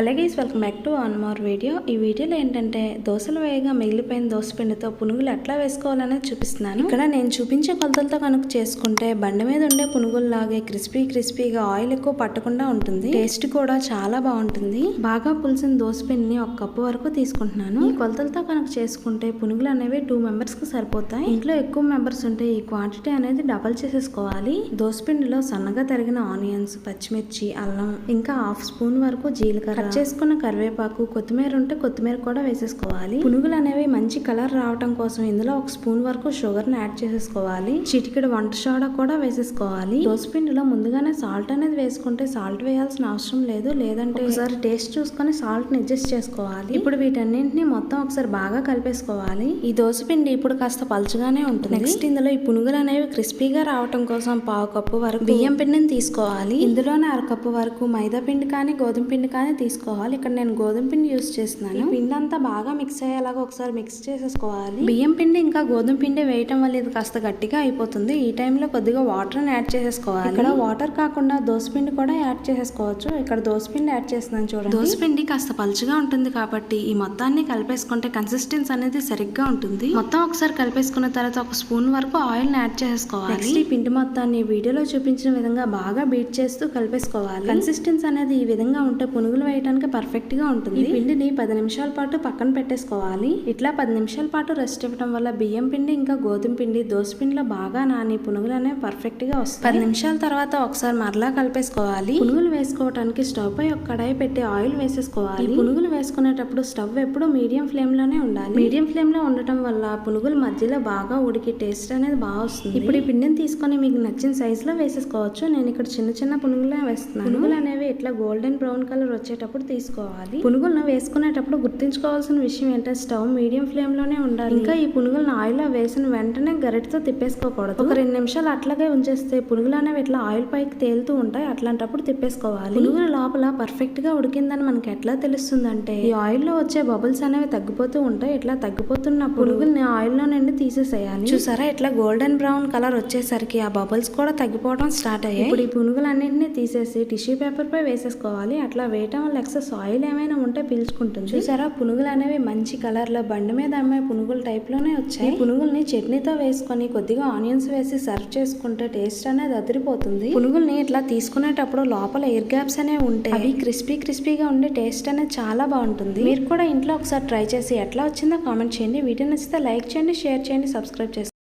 అలాగే welcome back to one more video. ఈ వీడియోలో ఏంటంటే దోశలు వేయగా మిగిలిపోయిన దోశ పిండితో పునుగులు ఎట్లా వేసుకోవాలనేది చూపిస్తున్నాను. ఇక్కడ నేను చూపించే కొలతలతో కనుక చేసుకుంటే బండి మీద ఉండే పునుగులు లాగే క్రిస్పీ క్రిస్పీగా ఆయిల్ ఎక్కువ పట్టకుండా ఉంటుంది. టేస్ట్ కూడా చాలా బాగుంటుంది. బాగా పులిసిన దోశ పిండిని ఒక కప్పు వరకు తీసుకుంటున్నాను. ఈ కొలతలతో కనుక చేసుకుంటే పునుగులు అనేవి టూ మెంబర్స్కి సరిపోతాయి. ఇంట్లో ఎక్కువ మెంబర్స్ ఉంటే ఈ క్వాంటిటీ అనేది డబల్ చేసేసుకోవాలి. దోశ పిండిలో సన్నగా తరిగిన ఆనియన్స్ పచ్చిమిర్చి అల్లం ఇంకా హాఫ్ స్పూన్ వరకు జీలకర్ర కట్ చేసుకున్న కరివేపాకు కొత్తిమీర ఉంటే కొత్తిమీర కూడా వేసేసుకోవాలి. పునుగులు అనేవి మంచి కలర్ రావటం కోసం ఇందులో ఒక స్పూన్ వరకు షుగర్ని యాడ్ చేసేసుకోవాలి. చిటికెడు వంట సోడా కూడా వేసేసుకోవాలి. పిండిలో ముందుగానే సాల్ట్ అనేది వేసుకుంటే సాల్ట్ వేయాల్సిన అవసరం లేదు. లేదంటే ఒకసారి టేస్ట్ చూసుకొని సాల్ట్ని అడ్జస్ట్ చేసుకోవాలి. ఇప్పుడు వీటన్నింటిని మొత్తం ఒకసారి బాగా కలిపేసుకోవాలి. ఈ పిండి ఇప్పుడు కాస్త పలుచగానే ఉంటుంది. నెక్స్ట్ ఇందులో ఈ పునుగులు అనేవి క్రిస్పీగా రావటం కోసం పావు కప్పు వరకు బియ్యం పిండిని తీసుకోవాలి. ఇందులోనే అరకప్పు వరకు మైదా పిండి కానీ గోధుమ పిండి కానీ తీసుకోవాలి ఇక్కడ నేను గోధుమ పిండి యూస్ చేస్తున్నాను. పిండి అంతా బాగా మిక్స్ అయ్యేలాగా ఒకసారి మిక్స్ చేసేసుకోవాలి. బియ్యం పిండి ఇంకా గోధుమ పిండి వేయటం వల్ల ఇది కాస్త గట్టిగా అయిపోతుంది. ఈ టైంలో కొద్దిగా వాటర్ యాడ్ చేసేసుకోవాలి. ఇక్కడ వాటర్ కాకుండా దోశ పిండి కూడా యాడ్ చేసేసుకోవచ్చు. ఇక్కడ దోశ పిండి యాడ్ చేస్తున్నాను చూడండి. దోశ పిండి కాస్త పలుచగా ఉంటుంది కాబట్టి ఈ మొత్తాన్ని కలిపేసుకుంటే కన్సిస్టెన్స్ అనేది సరిగ్గా ఉంటుంది. మొత్తం ఒకసారి కలిపేసుకున్న తర్వాత ఒక స్పూన్ వరకు ఆయిల్ని యాడ్ చేసుకోవాలి Next ఈ పిండి మొత్తాన్ని వీడియోలో చూపించిన విధంగా బాగా బీట్ చేస్తూ కలిపేసుకోవాలి. కన్సిస్టెన్స్ అనేది ఈ విధంగా ఉంటే పునుగులు వేయడానికి పర్ఫెక్ట్గా ఉంటుంది. ఈ పిండిని పది నిమిషాల పాటు పక్కన పెట్టేసుకోవాలి. ఇట్లా పది నిమిషాల పాటు రెస్ట్ ఇవ్వడం వల్ల బియ్యం పిండి ఇంకా గోధుమ పిండి దోశ పిండిలో బాగా నాని పునుగులు అనేవి పర్ఫెక్ట్గా వస్తాయి. పది నిమిషాల తర్వాత ఒకసారి మరలా కలిపేసుకోవాలి. పునుగులు వేసుకోవడానికి స్టవ్ పై ఒక కడాయి పెట్టి ఆయిల్ వేసేసుకోవాలి. పునుగులు వేసుకునేటప్పుడు స్టవ్ ఎప్పుడు మీడియం ఫ్లేమ్లోనే ఉండాలి. మీడియం ఫ్లేమ్లో ఉండటం వల్ల పునుగులు మధ్యలో బాగా ఉడికి టేస్ట్ అనేది బాగా వస్తుంది. ఇప్పుడు ఈ పిండిని తీసుకొని మీకు నచ్చిన సైజ్లో వేసేసుకోవచ్చు. నేను ఇక్కడ చిన్న చిన్న పునుగులే వేస్తున్నాను. పునుగులు అనేవి ఇట్లా గోల్డెన్ బ్రౌన్ కలర్ వచ్చేటప్పుడు తీసుకోవాలి. పునుగులను వేసుకునేటప్పుడు గుర్తుంచుకోవాల్సిన విషయం ఏంటంటే స్టవ్ మీడియం ఫ్లేమ్లోనే ఉండాలి. ఇంకా ఈ పునుగులను ఆయిల్లో వేసిన వెంటనే గరిటతో తిప్పేసుకోకూడదు. ఒక రెండు నిమిషాలు అట్లాగే ఉంచేస్తే పునుగులు అనేవి ఇట్లా ఆయిల్ పైకి తేలుతూ ఉంటాయి అట్లాంటప్పుడు తిప్పేసుకోవాలి. పునుగుల లోపల పర్ఫెక్ట్గా ఉడికిందని మనకి ఎట్లా తెలుస్తుందంటే ఈ ఆయిల్లో వచ్చే బబుల్స్ అనేవి తగ్గిపోతూ ఉంటాయి. ఇట్లా తగ్గిపోతున్న పునుగుల్ని ఆయిల్లో నుండి తీసేసేయాలి. చూసారా? ఇట్లా గోల్డెన్ బ్రౌన్ కలర్ వచ్చేసరికి ఆ బబుల్స్ కూడా తగ్గిపోవడం స్టార్ట్ అయ్యాయి. ఇప్పుడు ఈ పునుగులన్నింటినీ తీసేసి టిష్యూ పేపర్ పై వేసేసుకోవాలి. అట్లా వేయటం వల్ల ఎక్సెస్ ఆయిల్ ఏమైనా ఉంటే పీల్చుకుంటుంది. చూసారా? పునుగులు అనేవి మంచి కలర్లో బండి మీద అమ్మే పునుగుల టైప్లోనే వచ్చాయి పునుగుల్ని చట్నీతో వేసుకొని కొద్దిగా ఆనియన్స్ వేసి సర్వ్ చేసుకుంటే టేస్ట్ అనేది అదిరిపోతుంది. పునుగుల్ని ఇట్లా తీసుకునేటప్పుడు లోపల ఎయిర్ గ్యాప్స్ అనేవి ఉంటే అవి క్రిస్పీ క్రిస్పీగా ఉండే టేస్ట్ అనేది చాలా బాగుంటుంది. మీరు కూడా ఇంట్లో ఒకసారి ట్రై చేసి ఎట్లా వచ్చిందో కామెంట్ చేయండి. వీడియో నచ్చితే లైక్ చేయండి షేర్ చేయండి సబ్స్క్రైబ్ చేసుకోండి